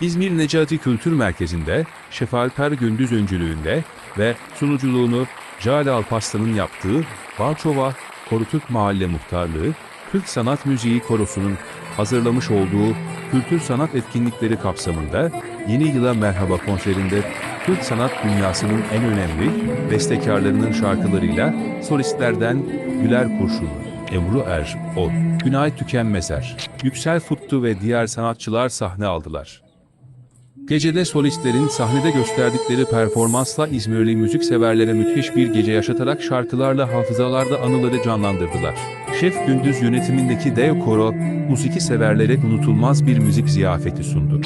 İzmir Necati Kültür Merkezi'nde Şefalper Gündüz öncülüğünde ve sunuculuğunu Cale Alparslan'ın yaptığı Balçova Korutürk Mahalle Muhtarlığı, Türk Sanat Müziği Korosu'nun hazırlamış olduğu kültür sanat etkinlikleri kapsamında Yeni Yıla Merhaba konserinde Türk sanat dünyasının en önemli bestekarlarının şarkılarıyla solistlerden Güler Kurşun, Emru Er, Ol, Günay Tükenmezer, Yüksel Futtu ve diğer sanatçılar sahne aldılar. Gecede solistlerin sahnede gösterdikleri performansla İzmirli müzikseverlere müthiş bir gece yaşatarak şarkılarla hafızalarda anıları canlandırdılar. Şef Gündüz yönetimindeki dev koro, musiki severlere unutulmaz bir müzik ziyafeti sundu.